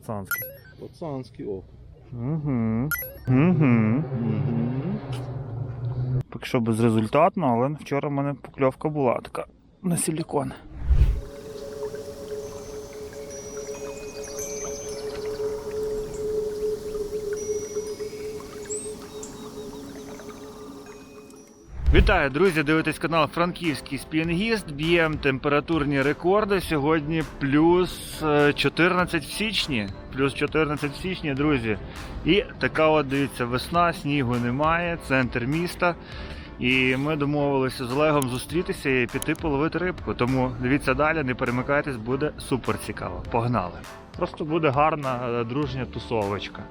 пацанський. Пацанський о. Угу. Угу. Поки що безрезультатно, але вчора в мене покльовка була така на силікон. Вітаю, друзі! Дивитесь канал Франківський Спінгіст. Б'ємо температурні рекорди. Сьогодні плюс е, 14 в січні. Плюс 14 в січні, друзі. І така от дивіться, весна, снігу немає, центр міста. І ми домовилися з Олегом зустрітися і піти половити рибку. Тому дивіться далі, не перемикайтесь, буде супер цікаво. Погнали! Просто буде гарна е, дружня тусовочка.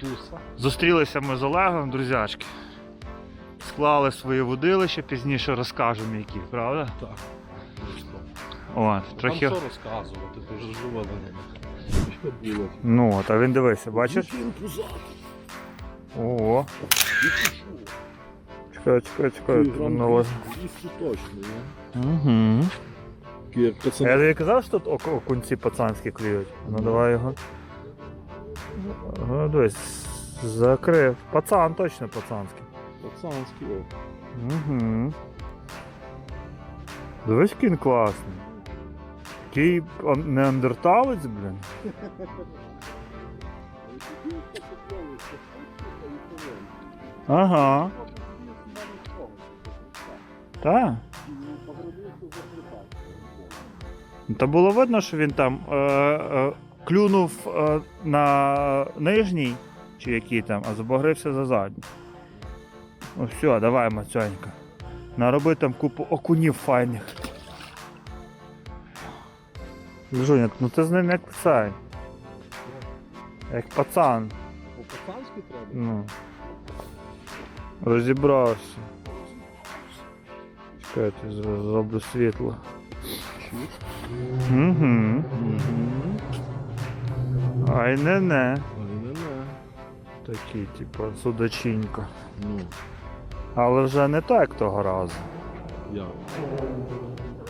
Туса. Зустрілися ми з Олегом, друзячки. Склали своє водилище, пізніше розкажемо які, правда? Так. От, трохи. Там що розказувати, ти вже живе на ньому. Ну, от, а він дивися, бачиш? Ого. Чекай, чекай, чекай. Ну, 200 точно, я. Угу. Я тобі казав, що тут ок- окунці пацанські клюють. Ну давай його. Ага, дивись, закрив. Пацан, точно пацанський. Пацанський о. Угу. Дивись, він класний. А, неандерталець, блін. Ага. Ну, Та було видно, що він там е, е, клюнув е, на нижній, чи який там, а забагрився за задній. Ну все, давай, Мацьонька. Нароби там купу окунів файних. Жуня, ну ти з ним як цей. Як пацан. По-пацанськи треба? Ну. Розібрався. Чекайте, зро- зроблю світло. Угу. Ай не не. Ай не не. Такий, типу, судачинька. Ну, Але вже не так того разу. я.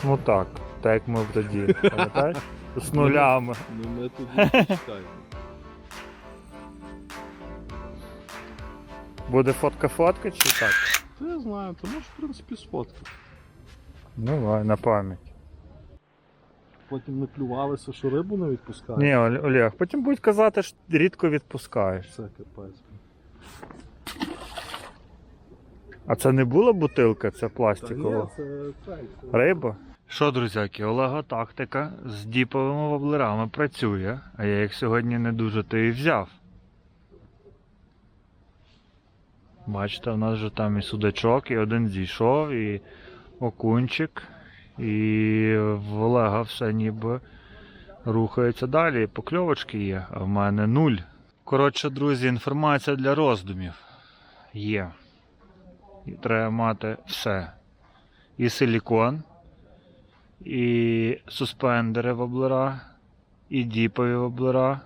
Ну так, так як ми тоді, пам'ятаєш? З нулями. Ну ми тут не чекаємо. Буде фотка-фотка чи так? Та я знаю, ти можеш, в принципі, сфоткати. Давай, на пам'ять. Потім не плювалися, що рибу не відпускають. Ні, Олег, потім будуть казати, що рідко відпускаєш. Це капець. А це не була бутилка, це Та пластикова? ні, це. Риба? Що, друзяки, Олега тактика з діповими воблерами працює, а я їх сьогодні не дуже то і взяв. Бачите, в нас же там і судачок, і один зійшов, і окунчик, і в Олега все ніби рухається далі. Покльовочки є, а в мене нуль. Коротше, друзі, інформація для роздумів є. І треба мати все. І силікон, і суспендери воблера, і діпові воблера.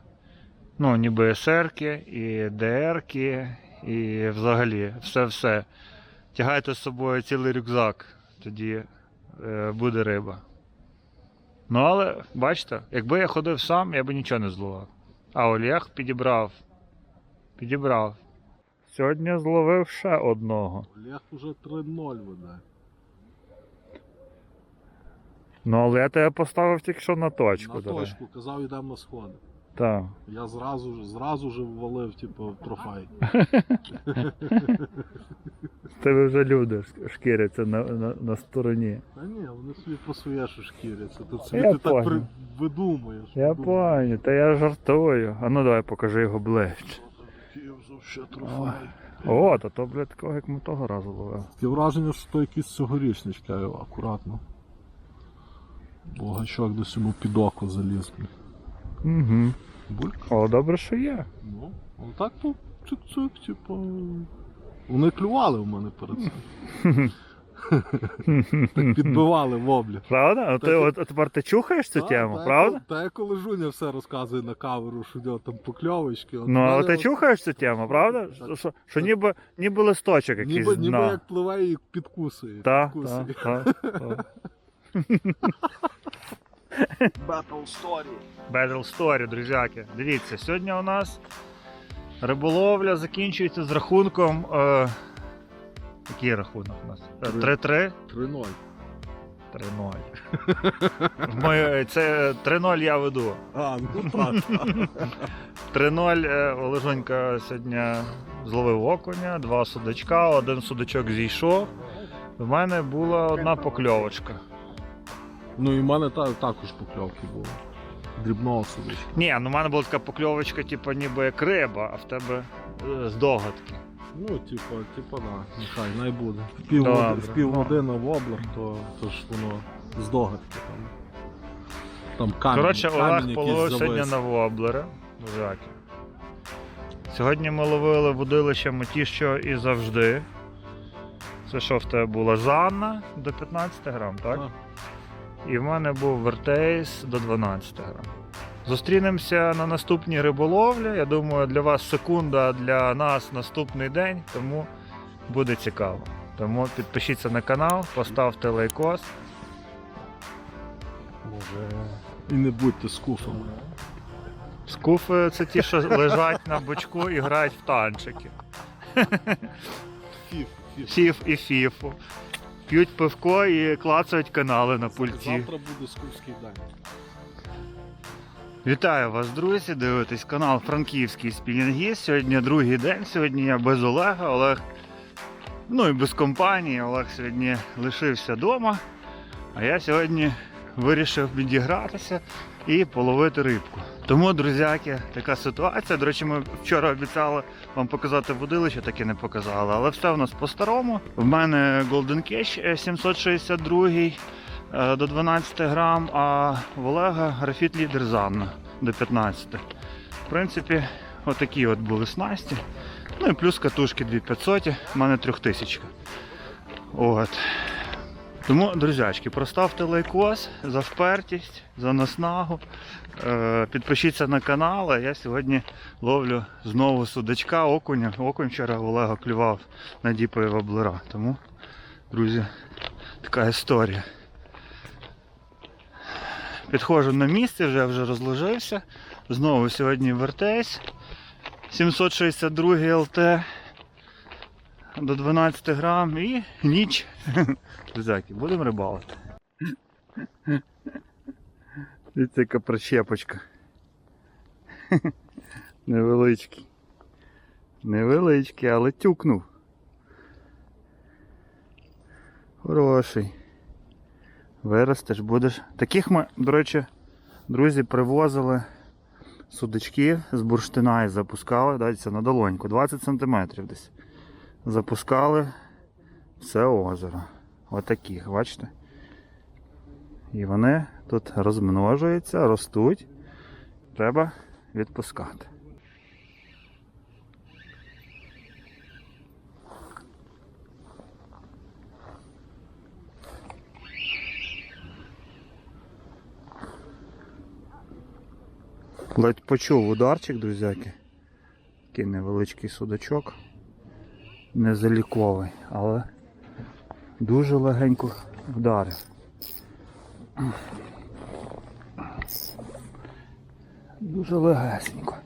Ну, ніби СРки, і ДРки, і взагалі все-все. Тягайте з собою цілий рюкзак, тоді е, буде риба. Ну, але бачите, якби я ходив сам, я би нічого не зловив. А Олег підібрав. Підібрав. Сьогодні зловив ще одного. Олег уже 3-0 веде. Ну, але я тебе поставив тільки що на точку. На точку, казав, йдемо на сходи. Так. Я зразу ж зразу ж ввалив, типу, трофей. В Тебе вже люди шкіряться на, на, на стороні. Та ні, вони собі по своє що шкіряться. Я собі ти так понял. при... видумуєш. Я видумуєш. пам'ятаю, та я жартую. А ну давай покажи його ближче. Ще трофей. О, то то, блядь, такого, як ми того разу ловили. Таке враження, що то якийсь цьогорічничка, акуратно. Бо гачок десь йому під око заліз. Угу. Бульк. О, добре, що є. Ну, он так по цик-цик, типу. Вони клювали в мене перед цим. Так підбивали воблі. Правда? А ти, от, тепер ти чухаєш цю тему, правда? Та я коли Жуня все розказує на камеру, що нього там покльовочки. от Ну, але ти чухаєш цю тему, правда? Що, що, що ніби, ніби листочок якийсь Ніби, ніби дна. як пливе і підкусує. Так, підкусує. так, так. Battle Story. Battle Story, друзяки. Дивіться, сьогодні у нас риболовля закінчується з рахунком. Е, який рахунок у нас? Е, 3-3? 3-0. 3-0. Це 3-0 я веду. А, ну так. 3-0 е, Олежонька сьогодні зловив окуня, два судачка, один судачок зійшов. В мене була одна покльовочка. Ну і в мене та, також покльовки були. Дрібного судочка. Ні, ну в мене була така покльовочка, типу, ніби як риба, а в тебе е, здогадки. Ну, типа, типа, да, нехай, най буде. В пів, Добре. в пів години в облак, то, то ж воно здогадки там. Там камінь. Коротше, камінь Олег якийсь половив завис. сьогодні на воблери. Друзяки. Сьогодні ми ловили водилищами ті, що і завжди. Це що в тебе була Жанна до 15 грам, так? Так. І в мене був вертейс до 12 грам. Зустрінемося на наступній риболовлі. Я думаю, для вас секунда, а для нас наступний день, тому буде цікаво. Тому підпишіться на канал, поставте лайкос. Може. І не будьте скуфами. Скуфи це ті, що лежать на бочку і грають в танчики. Фіф, фіф. Фіф і фіфу. П'ють пивко і клацають канали на пульті. Завтра буде скуфський день. Вітаю вас, друзі! Дивитесь канал Франківський Спінінгіст. Сьогодні другий день. Сьогодні я без Олега. Олег, ну і без компанії. Олег сьогодні лишився вдома. А я сьогодні вирішив відігратися і половити рибку. Тому, друзяки, така ситуація. До речі, ми вчора обіцяли вам показати водилище, так і не показали. Але все в нас по-старому. В мене Golden е, 762 е, до 12 грам, а в Олега графіт лідер Занна до 15. В принципі, отакі от були снасті. Ну і плюс катушки 2500, в мене 3000. От. Тому, друзячки, проставте лайкос за впертість, за наснагу. Е, підпишіться на канал. а Я сьогодні ловлю знову судачка, окуня. Окунь вчора Олега клював на діпові воблера. Тому, друзі, така історія. Підходжу на місце, вже вже розложився. Знову сьогодні вертейсь. 762 ЛТ до 12 грам і ніч. Друзяки, будемо рибалити. Дивіться, яка прищепочка. Невеличкий. Невеличкий, але тюкнув. Хороший. Виростеш, будеш. Таких ми, до речі, друзі, привозили судачки з бурштина і запускали, дайте на долоньку, 20 см десь. Запускали все озеро. Отаких, бачите? І вони тут розмножуються, ростуть. Треба відпускати. Ледь почув ударчик, друзяки. Такий невеличкий судачок. Незаліковий, але дуже легенько вдарив. Дуже легесенько.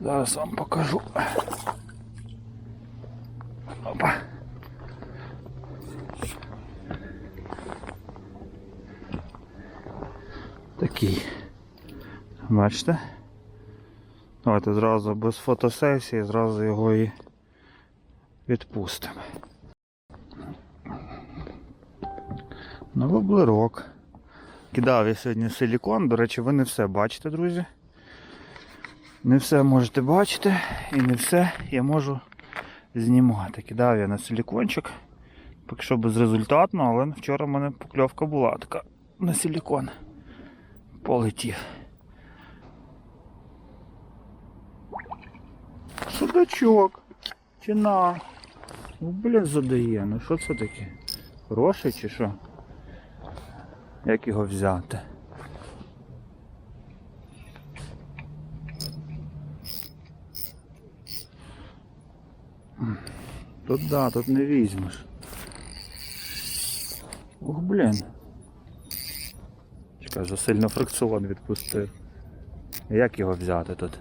Зараз вам покажу. Опа. Такий. Бачите? Давайте зразу без фотосесії, зразу його і відпустимо. На воблерок. Кидав я сьогодні силікон, до речі, ви не все бачите, друзі. Не все можете бачити і не все я можу знімати. Кидав я на силікончик. Поки що безрезультатно, але вчора в мене покльовка була така на силікон. Полетів. Судачок. Чи на? Ну, блін, задає. Ну що це таке? Хороший чи що? Як його взяти? Тут да, тут не візьмеш. Ух, блін. Каже, сильно фрикціон відпустив. Як його взяти тут?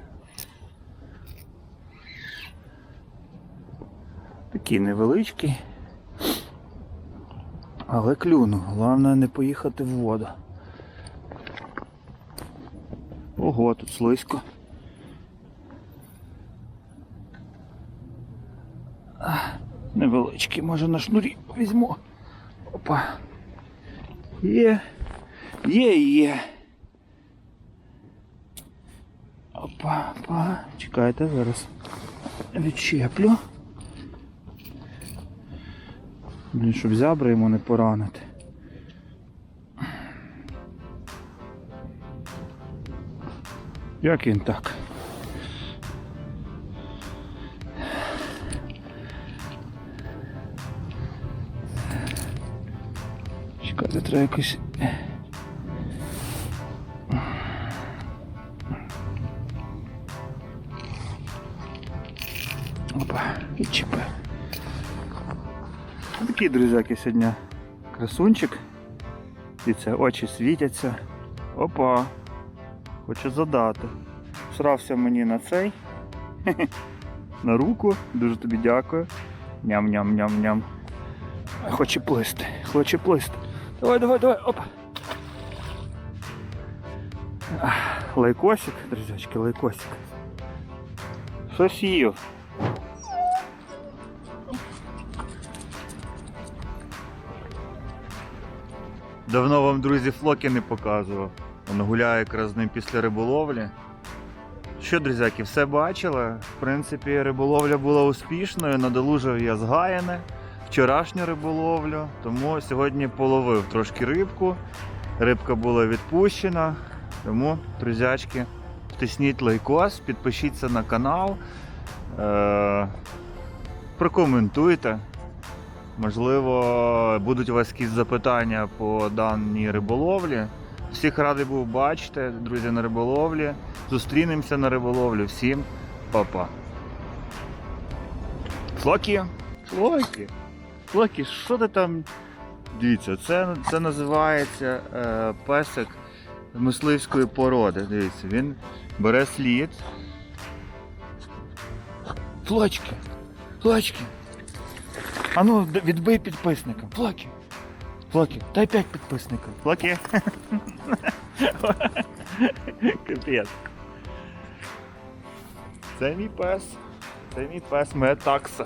Такий невеличкий. Але клюну. Головне не поїхати в воду. Ого, тут слизько. Невеличкий, може на шнурі візьму. Опа. Є. Є, є. Опа, опа. Чекайте, зараз відчеплю. Блін, щоб зябри йому не поранити. Як він так? Чекайте, треба якось. Опа, відчепив. Такий, друзяки, сьогодні красунчик. І це очі світяться. Опа. Хочу задати. Срався мені на цей. На руку. Дуже тобі дякую. Ням-ням-ням-ням. Хоче плисти. Хоче плисти. Давай, давай, давай. Опа. Лайкосик, друзячки, лайкосик. Щось їв. Давно вам, друзі, флоки не показував. Він гуляє якраз з ним після риболовлі. Що, друзяки, все бачили? В принципі, риболовля була успішною, надолужив я згаяне вчорашню риболовлю, тому сьогодні половив трошки рибку. Рибка була відпущена. Тому, друзячки, тисніть лайкос, підпишіться на канал, е- прокоментуйте. Можливо, будуть у вас якісь запитання по даній риболовлі. Всіх радий був бачити, друзі, на риболовлі. Зустрінемося на риболовлі. Всім па-па. Флокі! Флокі! Флокі, що ти там? Дивіться, це, це називається е, песик мисливської породи. Дивіться, він бере слід. Флочки! Флочки! А ну, відбий підписникам. Флакі. Флакі, дай п'ять підписників. Флакі. Капець. Це мій пес. Це мій пес, моя такса.